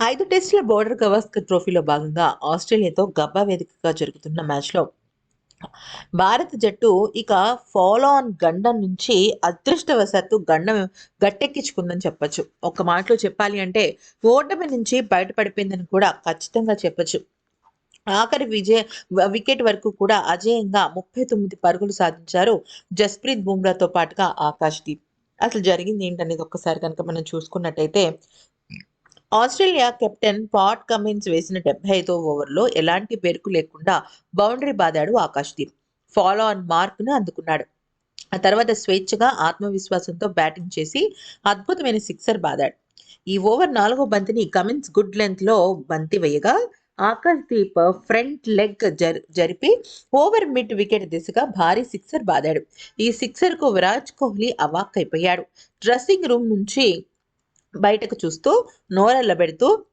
ఐదు టెస్టుల బోర్డర్ గవాస్కర్ ట్రోఫీలో భాగంగా ఆస్ట్రేలియాతో గబ్బా వేదికగా జరుగుతున్న మ్యాచ్లో భారత జట్టు ఇక ఫాలో ఆన్ గండం నుంచి అదృష్టవశాత్తు గండం గట్టెక్కించుకుందని చెప్పొచ్చు. ఒక మాటలో చెప్పాలి అంటే ఓటమి నుంచి బయటపడిపోయిందని కూడా ఖచ్చితంగా చెప్పొచ్చు. ఆఖరి విజయ వికెట్ వరకు కూడా అజేయంగా ముప్పై తొమ్మిది పరుగులు సాధించారు జస్ప్రీత్ బుమ్రాతో పాటుగా ఆకాష్ దీప్. అసలు జరిగింది ఏంటనేది ఒక్కసారి కనుక మనం చూసుకున్నట్టయితే ఆస్ట్రేలియా కెప్టెన్ పాట్ కమిన్స్ వేసిన డెబ్బై ఐదో ఓవర్లో ఎలాంటి బెరుకు లేకుండా బౌండరీ బాదాడు ఆకాశ్దీప్. ఫాలో ఆన్ మార్క్ను అందుకున్నాడు. ఆ తర్వాత స్వేచ్ఛగా ఆత్మవిశ్వాసంతో బ్యాటింగ్ చేసి అద్భుతమైన సిక్సర్ బాదాడు. ఈ ఓవర్ నాలుగో బంతిని కమిన్స్ గుడ్ లెంత్లో బంతి వేయగా ఆకాశ్దీప్ ఫ్రంట్ లెగ్ జరి జరిపి ఓవర్ మిడ్ వికెట్ దిశగా భారీ సిక్సర్ బాదాడు. ఈ సిక్సర్కు విరాట్ కోహ్లీ అవాక్కైపోయాడు. డ్రెస్సింగ్ రూమ్ నుంచి బయటకు చూస్తూ నోరెళ్ళబెడుతూ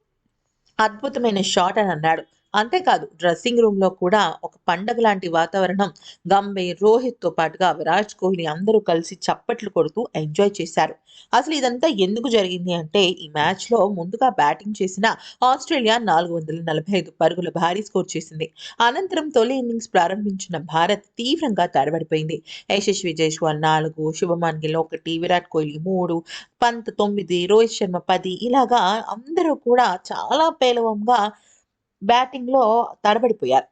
అద్భుతమైన షాట్ అని అన్నాడు. అంతేకాదు డ్రెస్సింగ్ రూమ్లో కూడా ఒక పండగ లాంటి వాతావరణం గంభీర్ రోహిత్తో పాటుగా విరాట్ కోహ్లీ అందరూ కలిసి చప్పట్లు కొడుతూ ఎంజాయ్ చేశారు. అసలు ఇదంతా ఎందుకు జరిగింది అంటే ఈ మ్యాచ్లో ముందుగా బ్యాటింగ్ చేసిన ఆస్ట్రేలియా నాలుగు వందల నలభై ఐదు పరుగుల భారీ స్కోర్ చేసింది. అనంతరం తొలి ఇన్నింగ్స్ ప్రారంభించిన భారత్ తీవ్రంగా తడబడిపోయింది. యశస్వి జైస్వాల్ నాలుగు శుభమాన్ గిల్ ఒకటి విరాట్ కోహ్లీ మూడు పంత్ తొమ్మిది రోహిత్ శర్మ పది ఇలాగా అందరూ కూడా చాలా పేలవంగా బ్యాటింగ్లో తడబడిపోయారు.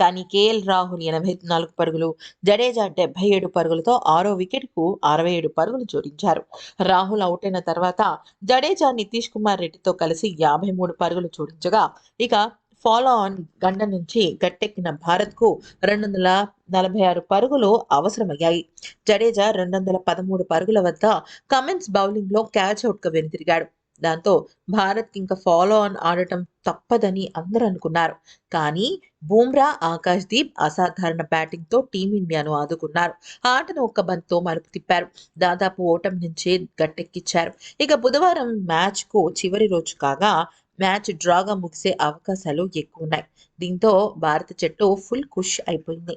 కానీ కేఎల్ రాహుల్ ఎనభై నాలుగు పరుగులు జడేజా డెబ్బై ఏడు పరుగులతో ఆరో వికెట్కు అరవై ఏడు పరుగులు జోడించారు. రాహుల్ అవుట్ అయిన తర్వాత జడేజా నితీష్ కుమార్ రెడ్డితో కలిసి యాభై మూడు పరుగులు జోడించగా ఇక ఫాలో ఆన్ గంట నుంచి గట్టెక్కిన భారత్కు రెండు వందల నలభై ఆరు పరుగులు అవసరమయ్యాయి. జడేజా రెండు వందల పదమూడు పరుగుల వద్ద కమిన్స్ బౌలింగ్లో క్యాచ్ అవుట్గా వెనుతిరిగాడు. దాంతో భారత్ ఇంకా ఫాలో ఆన్ ఆడటం తప్పదని అందరూ అనుకున్నారు. కానీ బూమ్రా ఆకాష్ దీప్ అసాధారణ బ్యాటింగ్తో టీమిండియాను ఆదుకున్నారు. ఆటను ఒక్క బంత్తో మలుపు తిప్పారు. దాదాపు ఓటమి నుంచే గట్టెక్కిచ్చారు. ఇక బుధవారం మ్యాచ్కు చివరి రోజు కాగా మ్యాచ్ డ్రాగా ముగిసే అవకాశాలు ఎక్కువ ఉన్నాయి దీంతో భారత జట్టు ఫుల్ ఖుష్ అయిపోయింది.